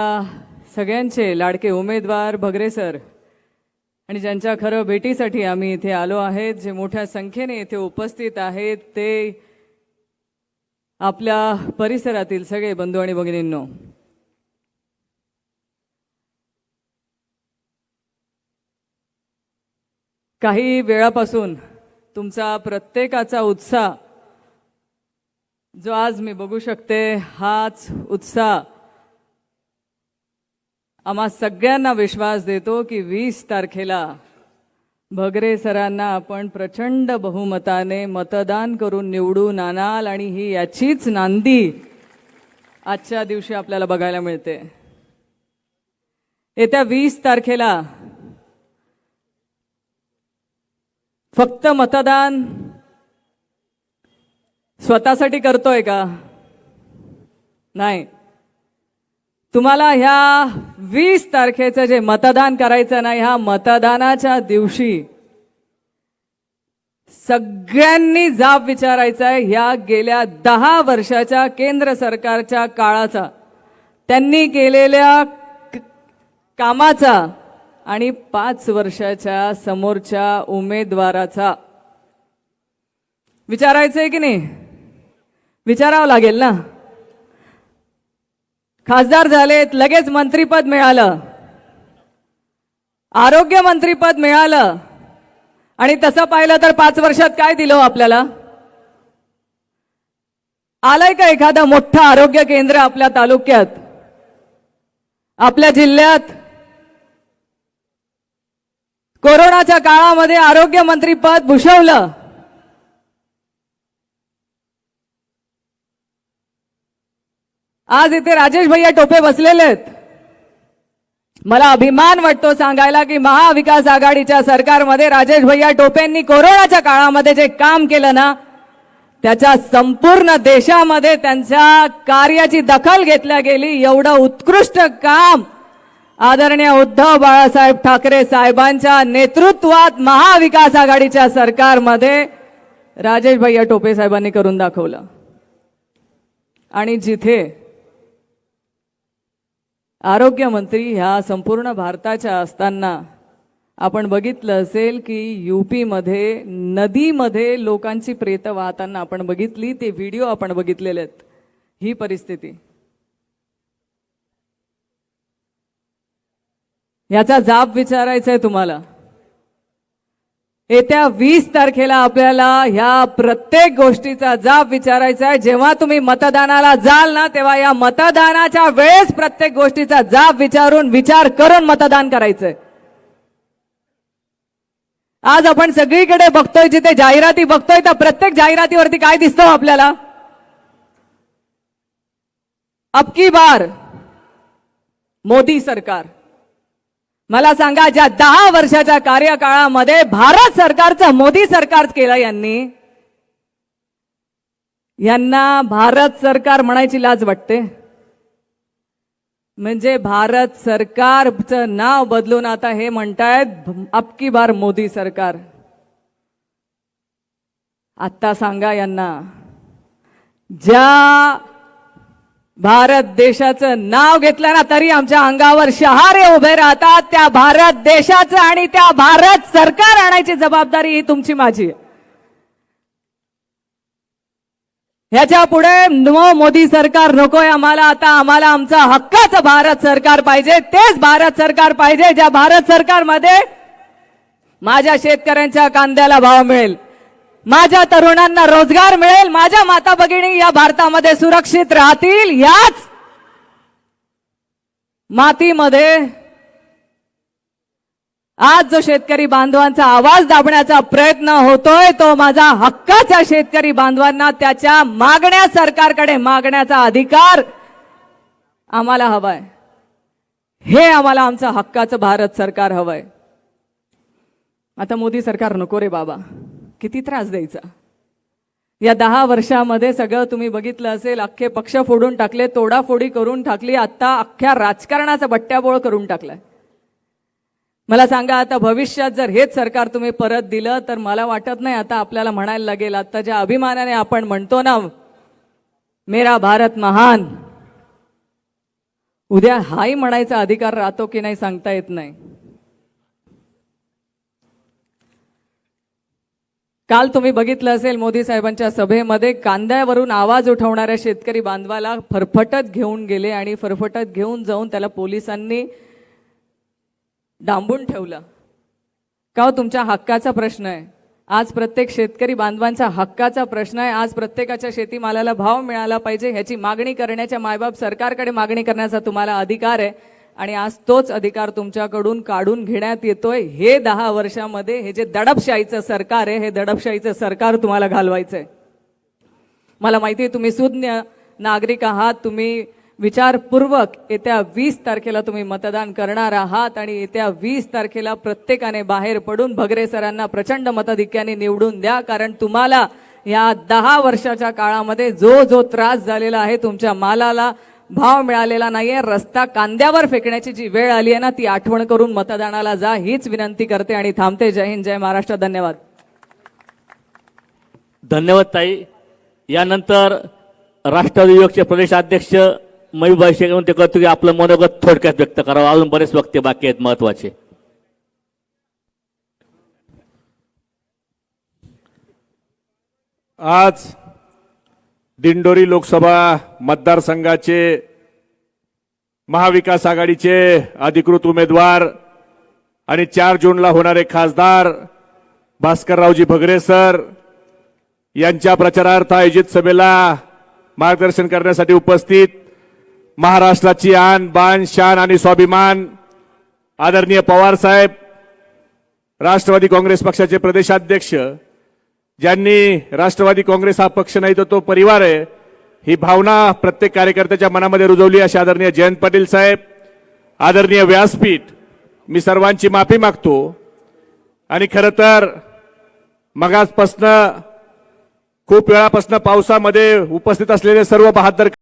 सगळ्यांचे लाडके उमेदवार भगरे सर आणि ज्यांच्या खरं भेटीसाठी आम्ही इथे आलो आहेत जे मोठ्या संख्येने इथे उपस्थित आहेत ते आपल्या परिसरातील सगळे बंधू आणि भगिनींनो. काही वेळापासून तुमचा प्रत्येकाचा उत्साह जो आज मी बघू शकते हाच उत्साह आम्हा सगळ्यांना विश्वास देतो की वीस तारखेला भगरे सरांना आपण प्रचंड बहुमताने मतदान करून निवडून आणाल आणि ही याचीच नांदी आजच्या दिवशी आपल्याला बघायला मिळते. येत्या वीस तारखेला फक्त मतदान स्वतःसाठी करतोय का? नाही. तुम्हाला ह्या वीस तारखेचं जे मतदान करायचं नाही ह्या मतदानाच्या दिवशी सगळ्यांनी जाब विचारायचा आहे ह्या गेल्या दहा वर्षाच्या केंद्र सरकारच्या काळाचा. त्यांनी केलेल्या कामाचा आणि पाच वर्षाच्या समोरच्या उमेदवाराचा. विचारायचंय की नाही? विचारावं लागेल ना? खासदार झालेत लगेच मंत्रीपद मिळालं. आरोग्य मंत्रीपद मिळालं. आणि तसं पाहिलं तर पाच वर्षात काय दिलं हो आपल्याला? आलंय का एखादं मोठं आरोग्य केंद्र आपल्या तालुक्यात? आपल्या जिल्ह्यात? कोरोनाच्या काळामध्ये आरोग्य मंत्रीपद भूषवलं. आज इथे राजेश भैया टोपे बसलेले आहेत. मला अभिमान वाटतो सांगायला की महाविकास आघाडीच्या सरकारमध्ये राजेश भैया टोपेंनी कोरोनाच्या काळामध्ये जे काम केलं ना त्याच्या संपूर्ण देशामध्ये त्यांच्या कार्याची दखल घेतल्या गेली. एवढं उत्कृष्ट काम आदरणीय उद्धव बाळासाहेब ठाकरे साहेबांच्या नेतृत्वात महाविकास आघाडीच्या सरकारमध्ये राजेश भैया टोपे साहेबांनी करून दाखवलं. आणि जिथे आरोग्यमंत्री ह्या संपूर्ण भारताच्या असताना आपण बघितलं असेल की यूपीमध्ये नदीमध्ये लोकांची प्रेत वाहताना आपण बघितली ते व्हिडिओ आपण बघितलेले आहेत. ही परिस्थिती. याचा जाब विचारायचा आहे तुम्हाला. येत्या वीस तारखेला आपल्याला ह्या प्रत्येक गोष्टीचा जाब विचारायचा आहे. जेव्हा तुम्ही मतदानाला जाल ना तेव्हा या मतदानाच्या वेळेस प्रत्येक गोष्टीचा जाब विचारून विचार करून मतदान करायचंय. आज आपण सगळीकडे बघतोय जिथे जाहिराती बघतोय त्या प्रत्येक जाहिरातीवरती काय दिसतं आपल्याला? अबकी बार? मोदी सरकार. मला सांगा ज्या दहा वर्षाच्या कार्यकाळामध्ये भारत सरकारचं मोदी सरकार केलं यांनी यांना भारत सरकार म्हणायची लाज वाटते? म्हणजे भारत सरकारचं नाव बदलून आता हे म्हणतायत अबकी बार मोदी सरकार. आत्ता सांगा यांना ज्या भारत देशाचं नाव घेतलं ना तरी आमच्या अंगावर शहारे उभे राहतात. त्या भारत देशाचं आणि त्या भारत सरकार आणायची जबाबदारी ही तुमची माझी आहे. ह्याच्या पुढे नो मोदी सरकार नकोय आम्हाला. आता आम्हाला आमचा हक्काचं भारत सरकार पाहिजे. तेच भारत सरकार पाहिजे. ज्या भारत सरकारमध्ये माझ्या शेतकऱ्यांच्या कांद्याला भाव मिळेल. माझ्या तरुणांना रोजगार मिळेल माझ्या माता भगिनी या भारतामध्ये सुरक्षित राहतील याच मातीमध्ये. आज जो शेतकरी बांधवांचा आवाज दाबण्याचा प्रयत्न होतोय तो माझा हक्काच्या शेतकरी बांधवांना त्याच्या मागण्या सरकारकडे मागण्याचा अधिकार आम्हाला हवाय. हे आम्हाला आमचं हक्काचं भारत सरकार हवंय. आता मोदी सरकार नको रे बाबा. किती त्रास द्यायचा? या दहा वर्षामध्ये सगळं तुम्ही बघितलं असेल अख्खे पक्ष फोडून टाकले तोडाफोडी करून टाकली आता अख्ख्या राजकारणाचा बट्ट्याबोळ करून टाकलाय. मला सांगा आता भविष्यात जर हेच सरकार तुम्ही परत दिलं तर मला वाटत नाही आता आपल्याला म्हणायला लागेल आता ज्या अभिमानाने आपण म्हणतो ना मेरा भारत महान. उद्या हाही म्हणायचा अधिकार राहतो की नाही सांगता येत नाही. काल तुम्ही बघितलं असेल मोदी साहेबांच्या सभेमध्ये कांद्यावरून आवाज उठवणाऱ्या शेतकरी बांधवाला फरफटत घेऊन गेले आणि फरफटत घेऊन जाऊन त्याला पोलिसांनी डांबून ठेवलं. का हो, तुमच्या हक्काचा प्रश्न आहे. आज प्रत्येक शेतकरी बांधवांचा हक्काचा प्रश्न आहे. आज प्रत्येकाच्या शेतीमालाला भाव मिळाला पाहिजे ह्याची मागणी करण्याच्या मायबाप सरकारकडे मागणी करण्याचा तुम्हाला अधिकार आहे. आणि आज तोच अधिकार तुमच्याकडून काढून घेण्यात येतोय. हे दहा वर्षामध्ये हे जे दडपशाहीचं सरकार आहे हे दडपशाहीचं सरकार तुम्हाला घालवायचंय. मला माहिती आहे तुम्ही सुज्ञ नागरिक आहात तुम्ही विचारपूर्वक येत्या वीस तारखेला तुम्ही मतदान करणार आहात आणि येत्या वीस तारखेला प्रत्येकाने बाहेर पडून भगरे सरांना प्रचंड मताधिक्याने निवडून द्या कारण तुम्हाला या दहा वर्षाच्या काळामध्ये जो जो त्रास झालेला आहे तुमच्या मालाला भाव मिळालेला नाहीये रस्ता कांद्यावर फेकण्याची जी वेळ आली आहे ना ती आठवण करून मतदानाला जा हीच विनंती करते आणि थांबते. जय हिंद जय महाराष्ट्र. धन्यवाद. धन्यवाद ताई. यानंतर राष्ट्रवादी युवकचे प्रदेशाध्यक्ष मयूरभाई शेख ते करतो की आपलं मनोगत थोडक्यात व्यक्त करावं. अजून बरेच वक्ते बाकी आहेत महत्त्वाचे. आज दिंडोरी लोकसभा मतदारसंघाचे महाविकास आघाडीचे अधिकृत उमेदवार आणि चार जूनला होणारे खासदार भास्कररावजी भगरे सर यांच्या प्रचारार्थ आयोजित सभेला मार्गदर्शन करण्यासाठी उपस्थित. महाराष्ट्राची आन बाण शान आणि स्वाभिमान. आदरणीय पवार साहेब राष्ट्रवादी काँग्रेस पक्षाचे प्रदेशाध्यक्ष ज्यांनी राष्ट्रवादी काँग्रेस हा पक्ष नाही तर तो परिवार आहे ही भावना प्रत्येक कार्यकर्त्याच्या मनामध्ये रुजवली अशी आदरणीय जयंत पाटील साहेब आदरणीय व्यासपीठ मी सर्वांची माफी मागतो. आणि खरं तर मगाजपासनं खूप वेळापासनं पावसामध्ये उपस्थित असलेले सर्व बहादर